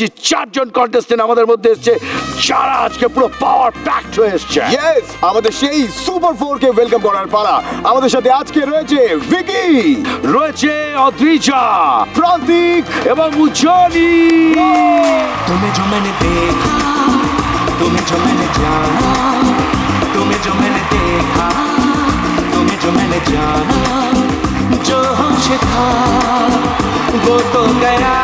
দেখছি চারজন কন্টেস্টেন্ট আমাদের মধ্যে এসছে যারা আজকে পুরো পাওয়ার প্যাকড হয়ে এসছে ইয়েস আমাদের সেই সুপার ফোর কে ওয়েলকাম করার পালা আমাদের সাথে আজকে রয়েছে ভিকি রয়েছে অদ্রিজা প্রান্তিক এবং উজ্জ্বলী तुम्हें जो मैंने देखा तुम्हें जो मैंने जाना तुम्हें जो मैंने देखा तुम्हें जो मैंने जाना जो हमसे था वो तो गया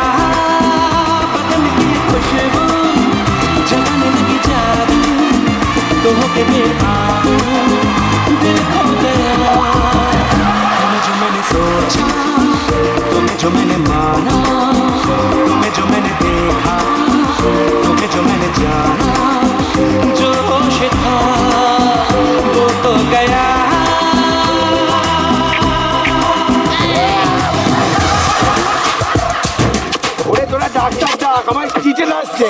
तुम के बिना दिल खो गया तुम्हें जो मैंने सोचा तुम्हें जो मैंने माना तुम्हें जो मैंने देखा तुम्हें जो मैंने जाना जो होश था वो तो गया ওরে তোরা ডাক ডাক ডাক আমার কিচেন আসছে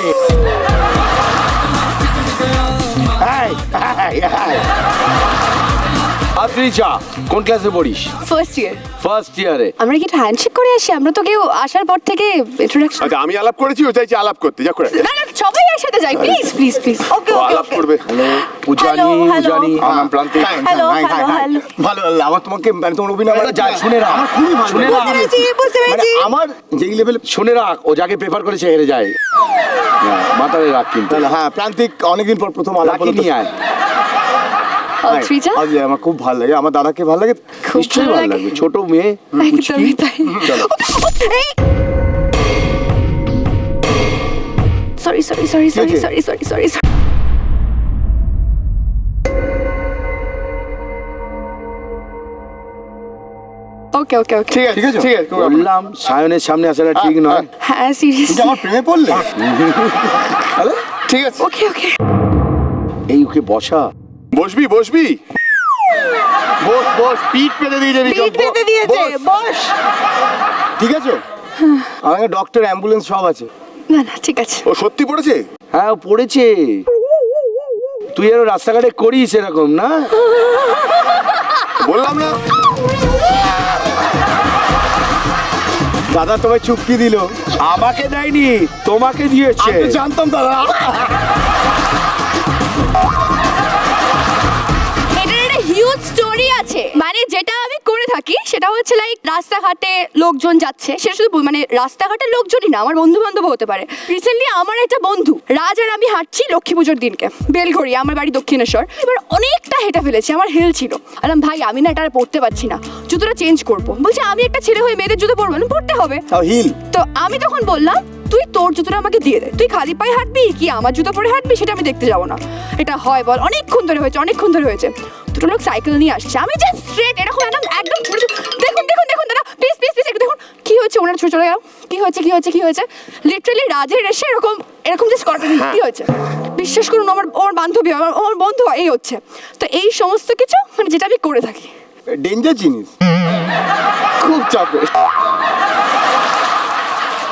এই। অদ্রিজা কোন ক্লাসে পড়িস? ফার্স্ট ইয়ার ফার্স্ট ইয়ারে আমরা কি হ্যান্ডশেক করে আসি? আমরা তো কেউ আসার পর থেকে ইন্ট্রোডাকশন আচ্ছা আমি আলাপ করেছি ও চাইছে আলাপ করতে। যা করে। না না সবাই একসাথে যাই। Please please please okay okay আলাপ করবে। Hello, hello. উজানি। আমার hello, হাই। hello. ভালো ভালো আমার তোমাকে মানে তোমার অভিনয় আরে যা, শুনে রাখ। আমার খুবই ভালো। শুনে রাখ। বুঝতে পেরেছি বুঝতে মানে পেরেছি। আমার যেই লেভেল শুনে রাখ ও যাকে পেপার করেছে হেরে যায়। হ্যাঁ, মাথায় রাখ কিন্তু। হ্যাঁ প্রান্তিক অনেকদিন পর প্রথম আলাপ লাকি নিয়ে আয়। আজ আমার খুব ভালো লাগে। আমার দাদাকে ভালো লাগে নিশ্চয়ই ভালো লাগবে। ছোট মেয়ে একদমই তাই। Sorry sorry sorry sorry? Sorry sorry sorry okay okay okay ঠিক আছে ঠিক আছে। ঠিক আছে না। বললাম সায়নের সামনে আসাটা ঠিক নয়। হ্যাঁ। সিরিয়াসলি আমার প্রেমে পড়লে? হ্যালো? ঠিক আছে। ওকে ওকে এই ওকে বসা। বসবি বসবি। বস বস পিঠ পেতে দিয়েছে পিঠ পেতে দিয়েছে বস। ঠিক আছে? আমাকে ডক্টর অ্যাম্বুলেন্স সব আছে। না না ঠিক আছে। ও সত্যি পড়েছে? হ্যাঁ ও পড়েছে। তুই আর রাস্তাঘাটে করিস এরকম না? বললাম না। দাদা তোমায় চুক্তি দিল। আমাকে দেয়নি তোমাকে দিয়েছে। আমি জানতাম দাদা। রাস্তাঘাটে লোকজন যাচ্ছে সে শুধু মানে রাস্তাঘাটের লোকজনই না আমার বন্ধু বান্ধব হতে পারে। রিসেন্টলি আমার একটা বন্ধু রাজ আর আমি হাঁটছি লক্ষ্মী পুজোর দিনকে বেলঘড়ি আমার বাড়ি দক্ষিণেশ্বর। এবার অনেকটা হেঁটে ফেলেছি আমার হেল ছিল। আলাম ভাই আমি না এটা আর পড়তে পারছি না জুতোটা চেঞ্জ করব। বলছে আমি একটা ছেলে হয়ে মেয়েদের জুতো পরবো। না পড়তে হবে। হিল তো আমি তখন বললাম তুই তোর জুতোটা আমাকে দিয়ে দে তুই খালি পায়ে হাঁটবি কি আমার জুতো পরে হাঁটবি সেটা আমি দেখতে যাব না। এটা হয় বল অনেকক্ষণ ধরে হয়েছে অনেকক্ষণ ধরে হয়েছে। দুটো লোক সাইকেল নিয়ে আসছে আমি জাস্ট স্ট্রেট এরকম একদম একদম কি হয়েছে ওনারা ছোট চলে গেল। কি হয়েছে কি হয়েছে কি হয়েছে? লিটারালি রাজের এসে এরকম এরকম করাটা কি হয়েছে? বিশ্বাস করুন আমার আমার বান্ধবী আমার আমার বন্ধু এই হচ্ছে। তো এই সমস্ত কিছু মানে যেটা আমি করে থাকি। ডেঞ্জার জিনিস খুব চাপে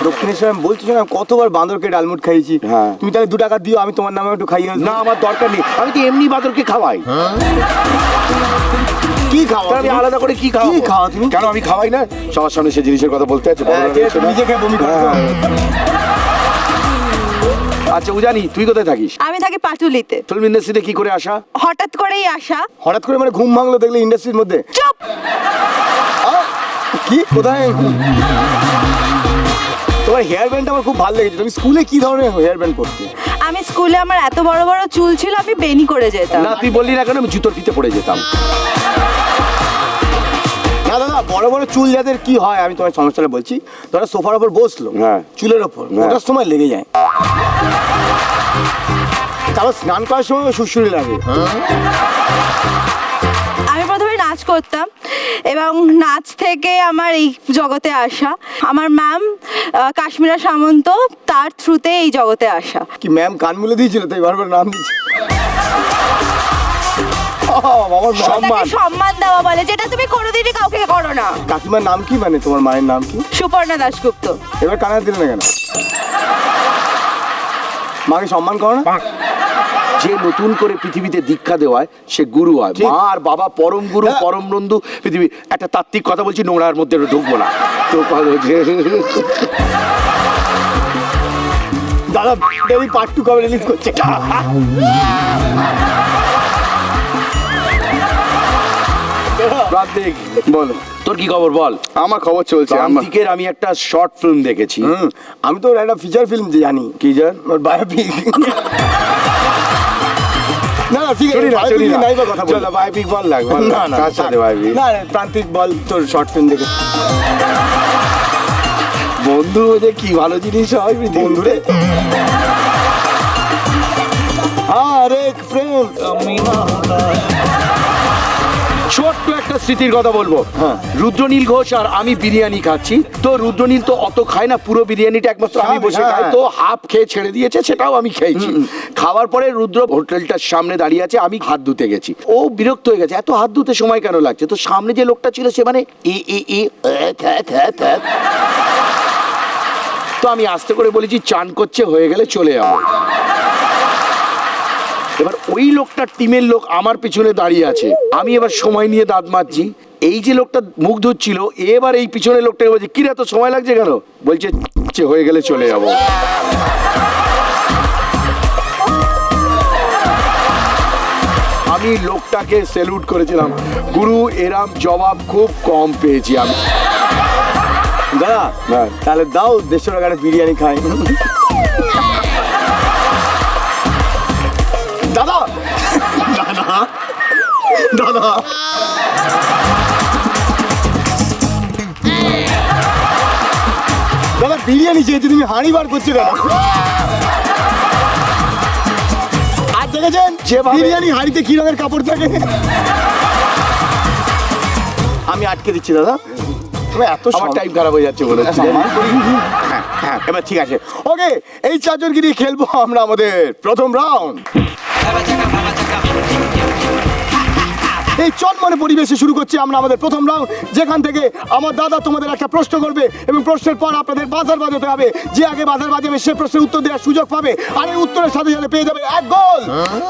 দক্ষিণেশ্বর আমি বলছি আমি কতবার বাঁদরকে ডালমুট খাইয়েছি। হ্যাঁ। তুমি তাহলে দু টাকা দিও আমি তোমার নামে একটু খাইয়ে না আমার দরকার নেই। আমি তো এমনি বাদরকে খাওয়াই। কি খাওয়া আমি আলাদা করে কি খাওয়াবো? কি খাওয়া তুমি? কেন আমি খাওয়াই না? সবার সামনে সে জিনিসের কথা বলতে আছে হ্যাঁ, আছে, বমি আচ্ছা উজানি তুই কোথায় থাকিস? আমি থাকি পাটুলিতে। ফিল্ম ইন্ডাস্ট্রিতে কি করে আসা? হঠাৎ করেই আসা। হঠাৎ করে মানে ঘুম ভাঙলো দেখলে ইন্ডাস্ট্রির মধ্যে? চুপ! কি? কোথায়? তোমার হেয়ার ব্যান্ড আমার খুব ভালো লেগেছে। তুমি স্কুলে কি ধরনের হেয়ার ব্যান্ড করতে আমি স্কুলে আমার এত বড় বড় চুল ছিল আমি বেনি করে যেতাম। না তুই বললি না কেন আমি জুতোর ফিতে পড়ে যেতাম। বড় বড় চুল যাদের কি হয় আমি তোমার সমস্যাটা বলছি তোরা সোফার ওপর বসল হ্যাঁ। চুলের ওপর। হ্যাঁ। ওটার সময় লেগে যায়। তারপর স্নান করার সময় সুশুরি লাগে। আমি প্রথমে নাচ করতাম এবং নাচ থেকে আমার এই জগতে আসা। আমার ম্যাম কাশ্মীরা সামন্ত তার থ্রুতে এই জগতে আসা। কি ম্যাম কান মুলে দিয়েছিল তাই বারবার নাম দিচ্ছে সম্মান। সম্মান দেওয়া বলে যেটা তুমি কোনোদিনই কাউকে করো না। কাকিমার নাম কি মানে তোমার মায়ের নাম কি? সুপর্ণা দাশগুপ্ত। এবার কানে দিলে না কেন? মাকে সম্মান করো না? যে নতুন করে পৃথিবীতে দীক্ষা দেওয়ায় সে গুরু হয়। মা আর বাবা পরম গুরু হ্যাঁ। পরম বন্ধু পৃথিবী। একটা তাত্ত্বিক কথা বলছি নোংরার মধ্যে ঢুকবো না। তো দাদা পার্ট টু কবে রিলিজ করছে? প্রান্তিক বলো। তোর কি খবর বল? আমার খবর চলছে প্রান্তিকের আমি একটা শর্ট ফিল্ম দেখেছি। হুম, আমি তো ওর একটা ফিচার ফিল্ম জানি। কি জান? ওর বায়োপিক না না ঠিক আছে না, চলি নাই বা কথা বল। না, biopic বল লাগ, বল। না না কার সাথে biopic? না না, প্রান্তিক বল তোর শর্ট ফিল্ম দেখে। বন্ধু যে কি ভালো জিনিস হয় বন্ধুরে। আরে প্রেম ছোট্ট একটা স্মৃতির কথা বলব। হ্যাঁ। রুদ্রনীল ঘোষ আর আমি বিরিয়ানি খাচ্ছি। তো রুদ্রনীল তো অত খায় না পুরো বিরিয়ানিটা একমাত্র আমি বসে হ্যাঁ। খাই তো হাফ খেয়ে ছেড়ে দিয়েছে সেটাও আমি খেয়েছি। খাওয়ার পরে রুদ্র হোটেলটার সামনে দাঁড়িয়ে আছে আমি হাত ধুতে গেছি। ও বিরক্ত হয়ে গেছে এত হাত ধুতে সময় কেন লাগছে? তো সামনে যে লোকটা ছিল সে মানে এ এ এ। তো আমি আস্তে করে বলেছি চান করছে হয়ে গেলে চলে যাব। এবার ওই লোকটার টিমের লোক আমার পিছনে দাঁড়িয়ে আছে। আমি এবার সময় নিয়ে দাঁত মাজছি। এই যে লোকটা মুখ ধুচ্ছিল এবার এই পিছনে লোকটাকে বলছে কিরে এত সময় লাগছে কেন? বলছে "চ্ছে, হয়ে গেলে চলে যাব। আমি লোকটাকে সেলুট করেছিলাম। গুরু এরাম জবাব খুব কম পেয়েছি আমি। দাদা হ্যাঁ। তাহলে দাও দেড়শো টাকার বিরিয়ানি খাই। দাদা বিরিয়ানি চেয়েছি তুমি হাঁড়ি বার করছ কেন? আর দেখেছেন বিরিয়ানি হাঁড়িতে কি রঙের কাপড় থাকে? আমি আটকে দিচ্ছি দাদা। এত আমার টাইম খারাপ হয়ে যাচ্ছে বলে। করি। হ্যাঁ, হ্যাঁ, এবার ঠিক আছে। ওকে এই চারজনকে নিয়ে খেলব আমরা আমাদের প্রথম রাউন্ড এই চনমনে পরিবেশে শুরু করছি আমরা আমাদের প্রথম রাউন্ড যেখান থেকে আমার দাদা তোমাদের একটা প্রশ্ন করবে এবং প্রশ্নের পর আপনাদের বাজার বাজাতে হবে। যে আগে বাজার বাজাবে সে প্রশ্নের উত্তর দেওয়ার সুযোগ পাবে আর এই উত্তরের সাথে সাথে পেয়ে যাবে এক গোল।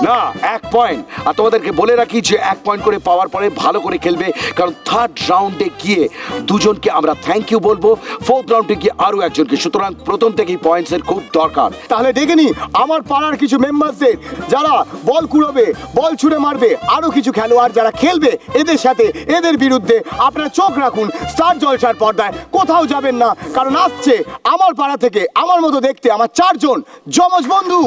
না এক পয়েন্ট আর তোমাদেরকে বলে রাখি যে এক পয়েন্ট করে পাওয়ার পরে ভালো করে খেলবে কারণ থার্ড রাউন্ডে গিয়ে দুজনকে আমরা থ্যাংক ইউ বলব ফোর্থ রাউন্ডে গিয়ে আরও একজনকে। সুতরাং প্রথম থেকেই পয়েন্টসের খুব দরকার। তাহলে ডেকে নি আমার পাড়ার কিছু মেম্বারদের যারা বল কুড়াবে বল ছুঁড়ে মারবে আরও কিছু খেলোয়াড় যারা খেলবে। এদের সাথে এদের বিরুদ্ধে আপনারা চোখ রাখুন স্টার জলসার পর্দায়। কোথাও যাবেন না কারণ আসছে আমার পাড়া থেকে আমার মতো দেখতে আমার চারজন। যমজ বন্ধু।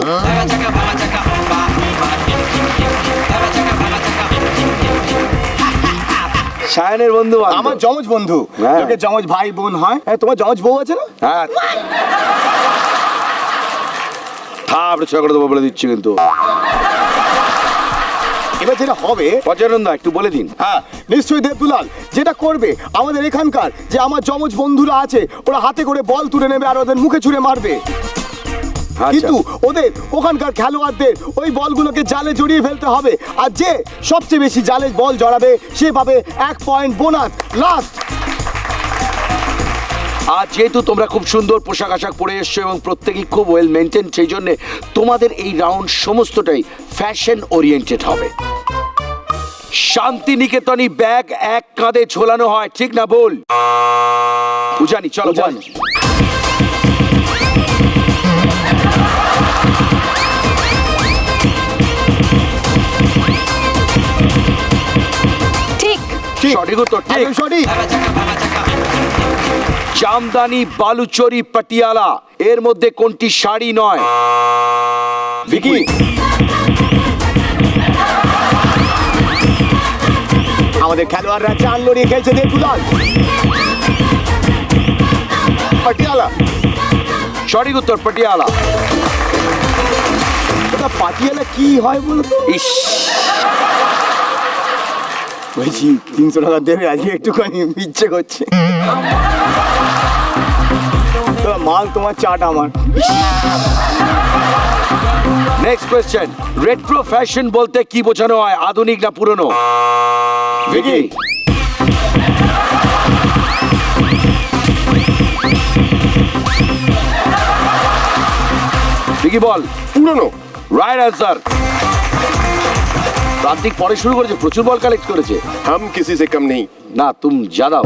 সায়নের বন্ধু আমার যমজ বন্ধু। হ্যাঁ। যমজ ভাই বোন হয়। হ্যাঁ তোমার যমজ বউ আছে না? হ্যাঁ। থাপ ছেড়ে করে দেবো বলে দিচ্ছি কিন্তু। এবার যেটা হবে পচানন্দা একটু বলে দিন। হ্যাঁ নিশ্চয়ই দেবদুলাল যেটা করবে আমাদের এখানকার যে আমার যমজ বন্ধুরা আছে ওরা হাতে করে বল তুলে নেবে আর ওদের মুখে ছুঁড়ে মারবে। আচ্ছা। কিন্তু ওদের ওখানকার খেলোয়াড়দের ওই বলগুলোকে জালে জড়িয়ে ফেলতে হবে আর যে সবচেয়ে বেশি জালে বল জড়াবে সে পাবে এক পয়েন্ট বোনাস লাস্ট আর যেহেতু তোমরা খুব সুন্দর পোশাক আশাক পরে এসছো এবং প্রত্যেকেই খুব ওয়েল মেনটেন সেই জন্যে তোমাদের এই রাউন্ড সমস্তটাই ফ্যাশন ওরিয়েন্টেড হবে। শান্তিনিকেতনই ব্যাগ এক কাঁধে ঝোলানো হয় ঠিক না বল উজানি চলো বল। ঠিক ঠিক। সঠিক উত্তর ঠিক। সঠিক। জামদানি বালুচরি পাটিয়ালা। এর মধ্যে কোনটি শাড়ি নয়? ভিকি? আমাদের খেলোয়াড়রা চান লড়িয়ে খেলছে দেবদুলাল পাটিয়ালা। সঠিক উত্তর পাটিয়ালা। পাটিয়ালা কি হয় বলো তো ইস। বলছি তিনশো টাকা দেবে আজকে একটুখানি ইচ্ছে করছে। মাল তোমার চাট আমার। নেক্সট কোয়েশ্চেন রেট্রো ফ্যাশন বলতে কি বোঝানো হয় আধুনিক না পুরনো? ভিকি ভিকি বল। পুরনো। রাইট অ্যান্সার প্রান্তিক পরে শুরু করেছে প্রচুর বল কালেক্ট করেছে हम किसी से कम नहीं না তুম জাদাও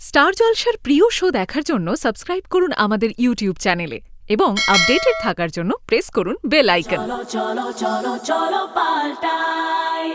স্টার জলসার প্রিয় শো দেখার জন্য সাবস্ক্রাইব করুন আমাদের ইউটিউব চ্যানেলে এবং আপডেটেড থাকার জন্য প্রেস করুন bell icon cholo, cholo, cholo, cholo, paltai.